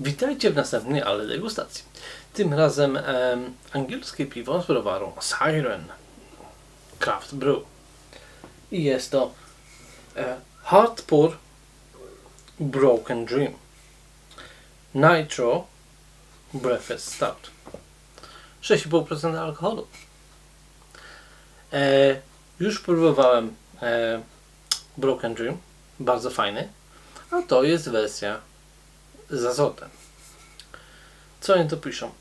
Witajcie w następnej ale degustacji. Tym razem em, angielskie piwo z browaru Siren Craft Brew. I jest to e, Hard Broken Dream Nitro Breakfast Stout 6,5% alkoholu. E, już próbowałem e, Broken Dream, bardzo fajny, a to jest wersja z azotem. Co oni tu piszą? E,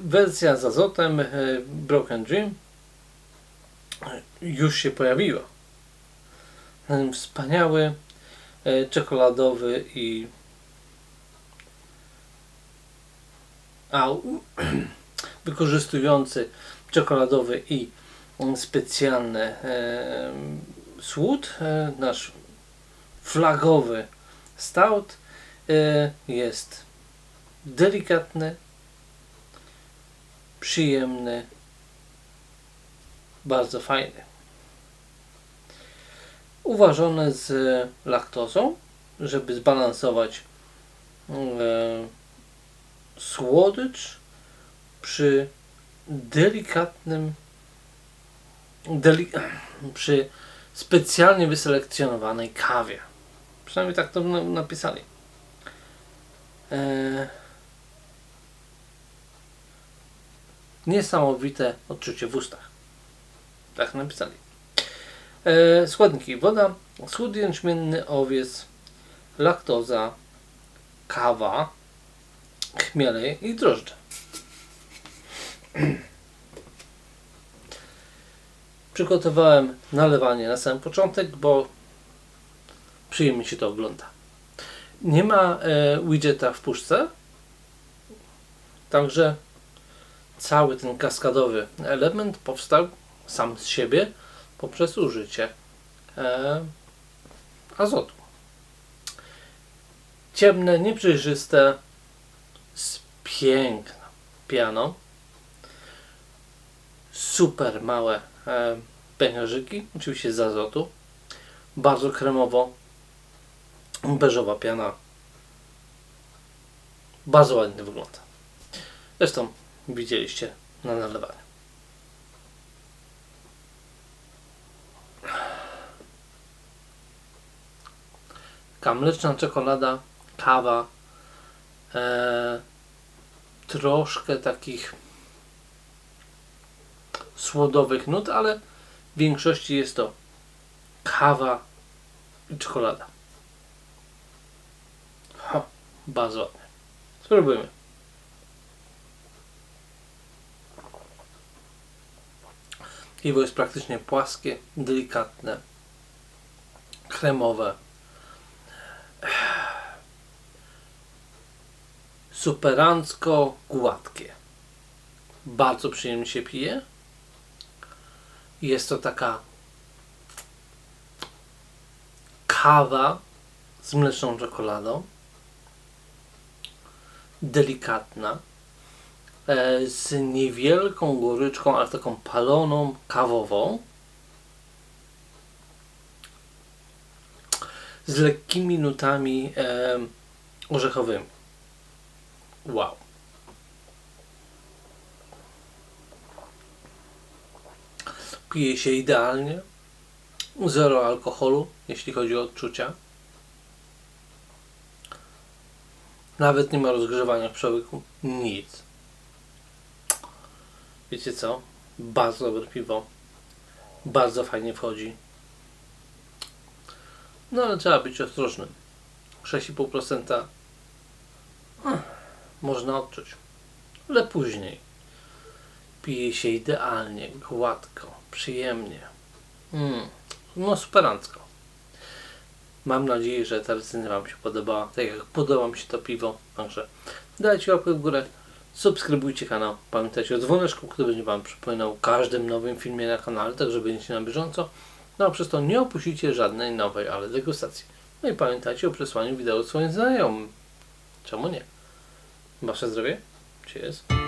wersja z azotem e, Broken Dream e, już się pojawiła. Wspaniały, czekoladowy i a, wykorzystujący czekoladowy i specjalny e, słód, e, nasz flagowy stout jest delikatny, przyjemny, bardzo fajny. Uważony z laktozą, żeby zbalansować e, słodycz przy delikatnym deli, przy specjalnie wyselekcjonowanej kawie. Przynajmniej tak to na- napisali. Eee, niesamowite odczucie w ustach. Tak napisali. Eee, składniki. Woda, słód jęczmienny, owiec, laktoza, kawa, chmiele i drożdże. Przygotowałem nalewanie na sam początek, bo przyjemnie się to ogląda. Nie ma e, widgeta w puszce, także cały ten kaskadowy element powstał sam z siebie poprzez użycie e, azotu. Ciemne, nieprzejrzyste, z piękną pianą. Super małe e, pęcherzyki, oczywiście z azotu. Bardzo kremowo, beżowa piana. Bardzo ładnie wygląda. Zresztą widzieliście na nalewaniu. Taka mleczna czekolada, kawa, e, troszkę takich słodowych nut, ale w większości jest to kawa i czekolada. Ładnie. Spróbujmy. Piwo jest praktycznie płaskie, delikatne, kremowe. Superancko gładkie. Bardzo przyjemnie się pije. Jest to taka kawa z mleczną czekoladą. Delikatna. e, Z niewielką goryczką, ale taką paloną, kawową. Z lekkimi nutami e, orzechowymi. Wow. Pije się idealnie. Zero alkoholu, jeśli chodzi o odczucia. Nawet nie ma rozgrzewania w przełyku. Nic. Wiecie co? Bardzo dobre piwo. Bardzo fajnie wchodzi. No ale trzeba być ostrożnym. 6,5% można odczuć. Ale później pije się idealnie, gładko, przyjemnie. Mm. No superancko. Mam nadzieję, że ta recenzja Wam się podobała, tak jak podoba mi się to piwo. Także dajcie łapkę w górę, subskrybujcie kanał. Pamiętajcie o dzwoneczku, który będzie Wam przypominał o każdym nowym filmie na kanale, tak będziecie na bieżąco. No a przez to nie opuścicie żadnej nowej, ale degustacji. No i pamiętajcie o przesłaniu wideo swoim znajomym. Czemu nie? Wasze zdrowie? Cheers.